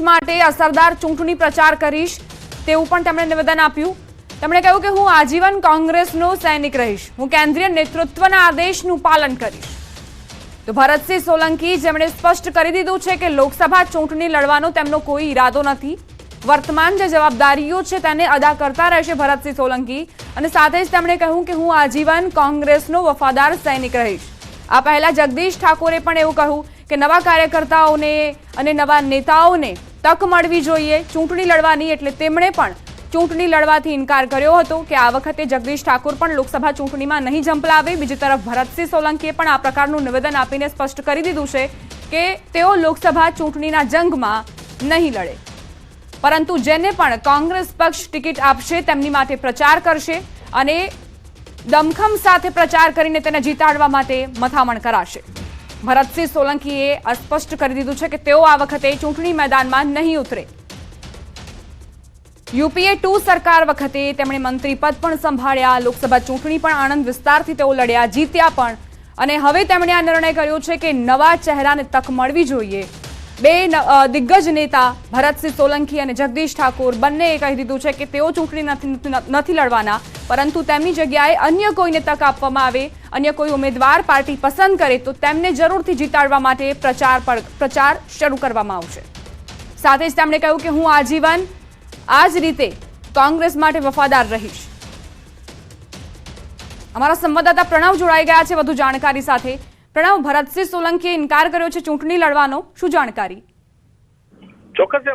માટે અસરદાર ચૂંટણી પ્રચાર કરીશ તેવું પણ તેમણે નિવેદન આપ્યું. તેમણે કહ્યું કે હું આજીવન કોંગ્રેસનો સૈનિક રહીશ. હું કેન્દ્રીય નેતૃત્વના આદેશનું પાલન કરીશ. તો ભરતસિંહ સોલંકી જેમણે સ્પષ્ટ કરી દીધું છે કે લોકસભા ચૂંટણી લડવાનો તેમનો કોઈ ઈરાદો નથી. વર્તમાન જે જવાબદારીઓ છે તેને અદા કરતા રહેશે ભરતસિંહ સોલંકી અને સાથે જ તેમણે કહ્યું કે હું આજીવન કોંગ્રેસનો વફાદાર સૈનિક રહીશ. આ પહેલા જગદીશ ઠાકોરે પણ એવું કહ્યું કે નવા કાર્યકર્તાઓને અને નવા નેતાઓને તક મળવી જોઈએ. ચૂંટણી લડવાની એટલે તેમણે પણ ચૂંટણી લડવાથી ઇનકાર કર્યો હતો કે આ વખતે જગદીશ ઠાકોર પણ લોકસભા ચૂંટણીમાં નહીં ઝંપલાવે. બીજી તરફ ભરતસિંહ સોલંકીએ પણ આ પ્રકારનું નિવેદન આપીને સ્પષ્ટ કરી દીધું છે કે તેઓ લોકસભા ચૂંટણીના જંગમાં નહીં લડે. પરંતુ જેને પણ કોંગ્રેસ પક્ષ ટિકિટ આપશે તેમની માટે પ્રચાર કરશે અને દમખમ સાથે પ્રચાર કરીને તેને જીતાડવા માટે મથામણ કરાશે. ભરતસિંહ સોલંકીએ અસ્પષ્ટ કરી દીધું છે કે તેઓ આ વખતે ચૂંટણી મેદાનમાં નહીં ઉતરે. યુપીએ ટુ સરકાર વખતે તેમણે મંત્રી પદ પણ સંભાળ્યા, લોકસભા ચૂંટણી પણ આણંદ વિસ્તારથી તેઓ લડ્યા, જીત્યા પણ. અને હવે તેમણે આ નિર્ણય કર્યો છે કે નવા ચહેરાને તક મળવી જોઈએ. બે દિગ્ગજ નેતા ભરતસિંહ સોલંકી અને જગદીશ ઠાકોર બંનેએ કહી દીધું છે કે તેઓ ચૂંટણી નથી લડવાના. પરંતુ તેમની જગ્યાએ અન્ય કોઈને તક આપવામાં આવે, અન્ય કોઈ ઉમેદવાર પાર્ટી પસંદ કરે તો તેમને જરૂરથી જીતાડવા માટે પ્રચાર પર પ્રચાર શરૂ કરવામાં આવશે. સાથે જ તેમણે કહ્યું કે હું આજીવન આ જ રીતે કોંગ્રેસ માટે વફાદાર રહીશ. અમારા સંવાદદાતા પ્રણવ જોડાઈ ગયા છે વધુ જાણકારી સાથે. પ્રણવ, ભરતસિંહ સોલંકીએ ઇનકાર કર્યો છે ચૂંટણી લડવાનો. શું જાણકારી? ચોક્કસ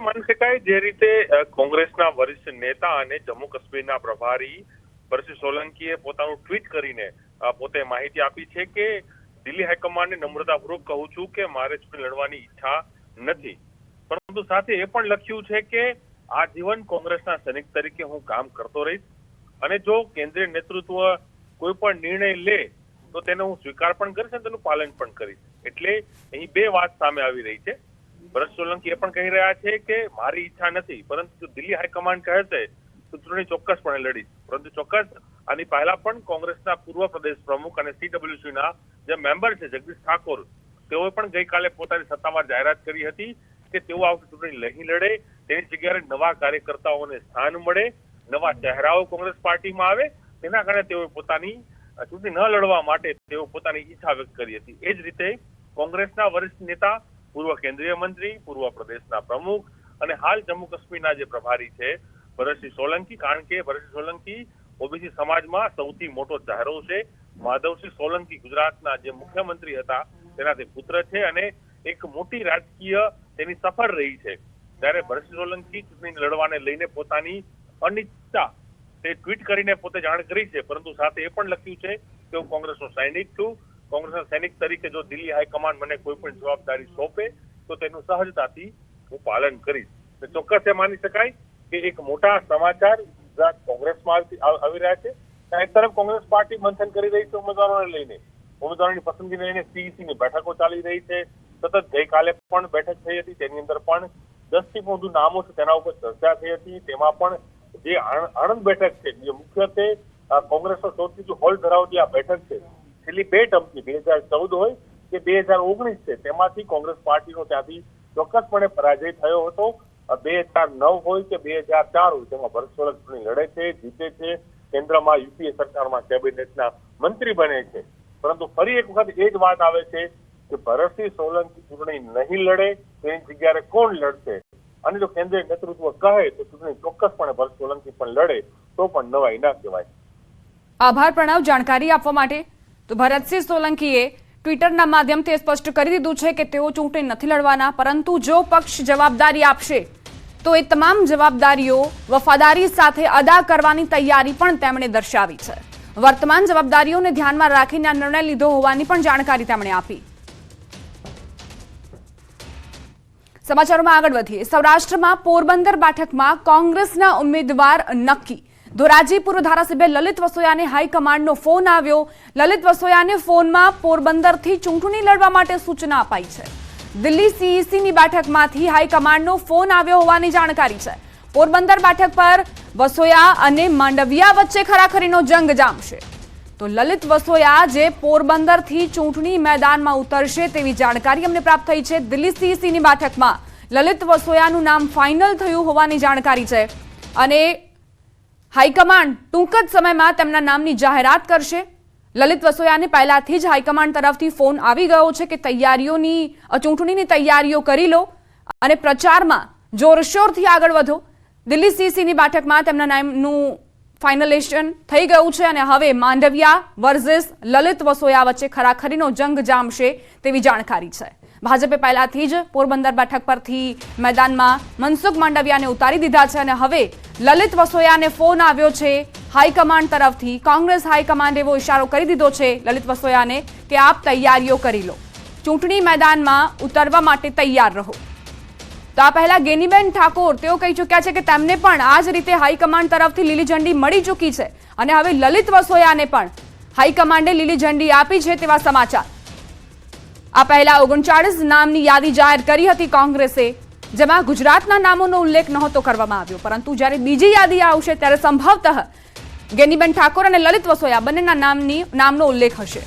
એ જે રીતે કોંગ્રેસના વરિષ્ઠ નેતા અને જમ્મુ કાશ્મીરના પ્રભારી પરસી સોલંકીએ પોતાનું ટ્વીટ કરીને પોતે માહિતી આપી છે કે દિલ્હી હાઈકમાન્ડને નમ્રતાપૂર્વક કહું છું કે મારે ચૂંટણી લડવાની ઈચ્છા નથી. પરંતુ સાથે એ પણ લખ્યું છે કે આજીવન કોંગ્રેસના સૈનિક તરીકે હું કામ કરતો રહીશ અને જો કેન્દ્રીય નેતૃત્વ કોઈ પણ નિર્ણય લે, તો તેને હું સ્વીકાર પણ કરીશ અને તેનું પાલન પણ કરીશ. એટલે અહીં બે વાત સામે આવી રહી છે. ભરત સોલંકી એ પણ કહી રહ્યા છે કે મારી ઈચ્છા નથી, પરંતુ દિલ્હી હાઈકમાન્ડ કહે છે ચૂંટણી ચોક્કસપણે લડીશ પરંતુ ચોક્કસ આની પહેલા પણ કોંગ્રેસના પૂર્વ પ્રદેશ પ્રમુખ અને સીડબ્લ્યુસીના જે મેમ્બર છે, જગદીશ ઠાકોર, તેઓએ પણ ગઈકાલે પોતાની સત્તાવાર જાહેરાત કરી હતી કે તેઓ આવતી ચૂંટણી નહીં લડે. તેની જગ્યાએ નવા કાર્યકર્તાઓને સ્થાન મળે, નવા ચહેરાઓ કોંગ્રેસ પાર્ટીમાં આવે. તેના કારણે તેઓએ પોતાની ચૂંટણી ન લડવા માટે તેઓ પોતાની ઈચ્છા વ્યક્ત કરી હતી. એ જ રીતે કોંગ્રેસના વરિષ્ઠ નેતા, પૂર્વ કેન્દ્રીય મંત્રી, પૂર્વ પ્રદેશના પ્રમુખ અને હાલ જમ્મુ કાશ્મીરના જે પ્રભારી છે ભરતસિંહ સોલંકી, કારણ કે ભરતસિંહ સોલંકી ઓબીસી સમાજમાં સૌથી મોટો ચહેરો છે. માધવસિંહ સોલંકી ગુજરાતના જે મુખ્યમંત્રી હતા તેના તે પુત્ર છે અને એક મોટી રાજકીય તેની સફળ રહી છે. ત્યારે ભરતસિંહ સોલંકી ચૂંટણી લડવાને લઈને પોતાની અનિચ્છા તે ટ્વીટ કરીને પોતે જાણ કરી છે. પરંતુ સાથે એ પણ લખ્યું છે કે હું કોંગ્રેસનો સૈનિક છું. કોંગ્રેસના સૈનિક તરીકે જો દિલ્હી હાઈકમાન્ડ મને કોઈ પણ જવાબદારી સોંપે, તો તેનું સહજતાથી હું પાલન કરીશ. ચોક્કસ એ માની શકાય કે એક મોટા સમાચાર ગુજરાત કોંગ્રેસમાં આવ- રહ્યા છે. એક તરફ કોંગ્રેસ પાર્ટી મંથન કરી રહી છે ઉમેદવારોને લઈને. ઉમેદવારોની પસંદગી લઈને સીઈસીની બેઠકો ચાલી રહી છે. સતત ગઈકાલે પણ બેઠક થઈ હતી. તેની અંદર પણ દસથી વધુ નામો છે તેના ઉપર ચર્ચા થઈ હતી. તેમાં પણ જે આણંદ બેઠક છે, જે મુખ્યત્વે કોંગ્રેસનો સૌથી વધુ હોલ્ડ ધરાવતી આ બેઠક છે. છેલ્લી બે ટર્મથી બે હજાર ચૌદ હોય કે બે હજાર ઓગણીસ છે, તેમાંથી કોંગ્રેસ પાર્ટીનો ત્યાંથી ચોક્કસપણે પરાજય થયો હતો. બે હજાર નવ હોય કે બે હજાર ચાર હોય તેમાં ભરત સોલંકી લડે છે, જીતે છે, કેન્દ્રમાં યુપીએ સરકારમાં કેબિનેટના મંત્રી બને છે. પરંતુ ફરી એક વખત એ જ વાત આવે છે કે ભરતસિંહ સોલંકી ચૂંટણી નહીં લડે તેની જગ્યાએ કોણ લડશે? અને જો કેન્દ્રીય નેતૃત્વ કહે તો ચૂંટણી ચોક્કસપણે ભરત સોલંકી પણ લડે, તો પણ નવાઈ ના કહેવાય. આભાર પ્રણવ, જાણકારી આપવા માટે. તો ભરતસિંહ સોલંકીએ ટ્વિટરના માધ્યમથી સ્પષ્ટ કરી દીધું છે કે તેઓ ચૂંટણી નથી લડવાના, પરંતુ જો પક્ષ જવાબદારી આપશે, તો એ તમામ જવાબદારીઓ વફાદારી સાથે અદા કરવાની તૈયારી પણ તેમણે દર્શાવી છે. વર્તમાન જવાબદારીઓને ધ્યાનમાં રાખીને આ નિર્ણય લીધો હોવાની પણ જાણકારી તેમણે આપી. સમાચારોમાં આગળ વધીએ. સૌરાષ્ટ્રમાં પોરબંદર બેઠકમાં કોંગ્રેસના ઉમેદવાર નક્કી ધોરાજી પૂર્વ ધારાસભ્ય લલિત વસોયાને હાઈકમાન્ડનો ફોન આવ્યો. લલિત વસોયાને ફોનમાં પોરબંદરથી ચૂંટણી લડવા માટે સૂચના અપાઈ છે. દિલ્હી સીઈસીની બેઠકમાંથી હાઈકમાન્ડનો ફોન આવ્યો હોવાની જાણકારી છે. પોરબંદર બેઠક પર વસોયા અને માંડવિયા વચ્ચે ખરાખરીનો જંગ જામશે. તો લલિત વસોયા જે પોરબંદરથી ચૂંટણી મેદાનમાં ઉતરશે તેવી જાણકારી અમને પ્રાપ્ત થઈ છે દિલ્હી સીઈસીની બેઠકમાં. લલિત વસોયાનું નામ ફાઇનલ થયું હોવાની જાણકારી છે. અને હાઈકમાન્ડ ટૂંક જ સમયમાં તેમના નામની જાહેરાત કરશે. લલિત વસોયાને પહેલાથી જ હાઈકમાન્ડ તરફથી ફોન આવી ગયો છે કે તૈયારીઓની ચૂંટણીની તૈયારીઓ કરી લો અને પ્રચારમાં જોરશોરથી આગળ વધો. દિલ્હી સીસીની બેઠકમાં તેમના નામનું ફાઇનલેશન થઈ ગયું છે અને હવે માંડવિયા વર્ઝિસ લલિત વસોયા વચ્ચે ખરાખરીનો જંગ જામશે તેવી જાણકારી છે. ભાજપે પહેલાથી જ પોરબંદર બેઠક પરથી મેદાનમાં મનસુખ માંડવિયાને ઉતારી દીધા છે અને હવે લલિત વસોયાને ફોન આવ્યો છે હાઈકમાન્ડ તરફથી. કોંગ્રેસ હાઈકમાન્ડ એવો ઇશારો કરી દીધો છે લલિત વસોયાને કે આપ તૈયારીઓ કરી લો. ચૂંટણી મેદાનમાં ઉતરવા માટે તૈયાર રહો. તો આ પહેલા ગેનીબેન ઠાકોર, તેઓ કહી ચૂક્યા છે કે તેમને પણ આ જ રીતે હાઈકમાન્ડ તરફથી લીલી ઝંડી મળી ચૂકી છે. અને હવે લલિત વસોયાને પણ હાઈકમાન્ડે લીલી ઝંડી આપી છે તેવા સમાચાર. આ પહેલા ઓગણચાળીસ નામની યાદી જાહેર કરી હતી કોંગ્રેસે. જેમાં ગુજરાતના નામોનો ઉલ્લેખ નહોતો કરવામાં આવ્યો. પરંતુ જ્યારે બીજી યાદી આવશે ત્યારે સંભવતઃ ગેનીબેન ઠાકોર અને લલિત વસોયા બંનેના નામની નામનો ઉલ્લેખ હશે.